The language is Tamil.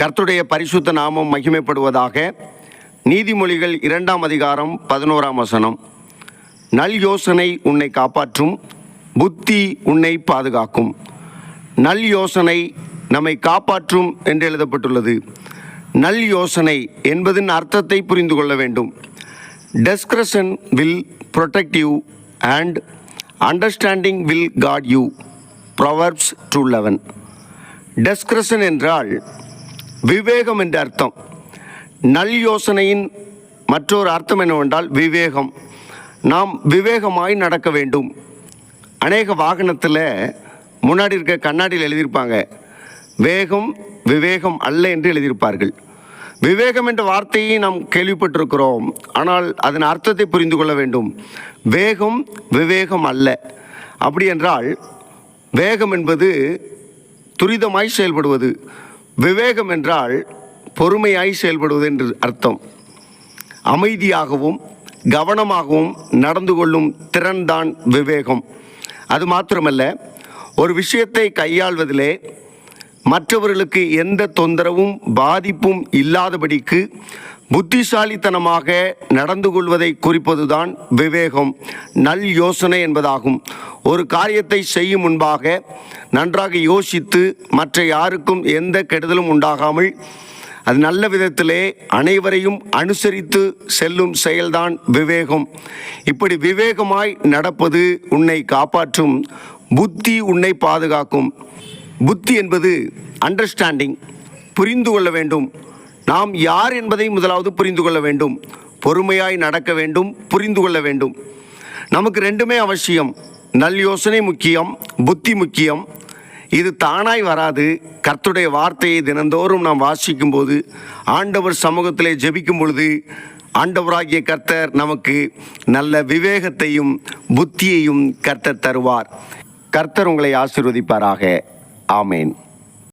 கர்த்துடைய பரிசுத்த நாமம் மகிமைப்படுவதாக நீதிமொழிகள் இரண்டாம் அதிகாரம் பதினோராம் வசனம். நல் யோசனை உன்னை காப்பாற்றும் புத்தி உன்னை பாதுகாக்கும். நல் யோசனை நம்மை காப்பாற்றும் என்று எழுதப்பட்டுள்ளது. நல் யோசனை என்பதன் அர்த்தத்தை புரிந்து கொள்ள வேண்டும். Discretion will protect you and understanding will guard you proverbs two eleven discretion என்றால் விவேகம் என்ற அர்த்தம். நல் யோசனையின் மற்றொரு அர்த்தம் என்னவென்றால் விவேகம். நாம் விவேகமாய் நடக்க வேண்டும். அநேக வாகனத்தில் முன்னாடி இருக்க கண்ணாடியில் எழுதியிருப்பாங்க. வேகம் விவேகம் அல்ல என்று எழுதியிருப்பார்கள். விவேகம் என்ற வார்த்தையை நாம் கேள்விப்பட்டிருக்கிறோம். ஆனால் அதன் அர்த்தத்தை புரிந்து கொள்ள வேண்டும். வேகம் விவேகம் அல்ல. அப்படி என்றால் வேகம் என்பது துரிதமாய் செயல்படுவது. விவேகம் என்றால் பொறுமையாய் செயல்படுவது என்று அர்த்தம். அமைதியாகவும் கவனமாகவும் நடந்து கொள்ளும் திறன்தான் விவேகம். அது மாத்திரமல்ல ஒரு விஷயத்தை கையாள்வதிலே மற்றவர்களுக்கு எந்த தொந்தரவும் பாதிப்பும் இல்லாதபடிக்கு புத்திசாலித்தனமாக நடந்து கொள்வதை குறிப்பதுதான் விவேகம். நல் யோசனை என்பதாகும். ஒரு காரியத்தை செய்யும் முன்பாக நன்றாக யோசித்து மற்ற யாருக்கும் எந்த கெடுதலும் உண்டாகாமல் அது நல்ல விதத்திலே அனைவரையும் அனுசரித்து செல்லும் செயல்தான் விவேகம். இப்படி விவேகமாய் நடப்பது உன்னை காப்பாற்றும் புத்தி உன்னை பாதுகாக்கும். புத்தி என்பது அண்டர்ஸ்டாண்டிங் புரிந்து கொள்ள வேண்டும். நாம் யார் என்பதை முதலாவது புரிந்து கொள்ள வேண்டும். பொறுமையாய் நடக்க வேண்டும் புரிந்து கொள்ள வேண்டும். நமக்கு ரெண்டுமே அவசியம். நல் யோசனை முக்கியம் புத்தி முக்கியம். இது தானாய் வராது. கர்த்தருடைய வார்த்தையை தினந்தோறும் நாம் வாசிக்கும் போது ஆண்டவர் சமூகத்திலே ஜெபிக்கும் பொழுது ஆண்டவராகிய கர்த்தர் நமக்கு நல்ல விவேகத்தையும் புத்தியையும் கர்த்தர் தருவார். கர்த்தர் உங்களை ஆசிர்வதிப்பாராக. ஆமேன்.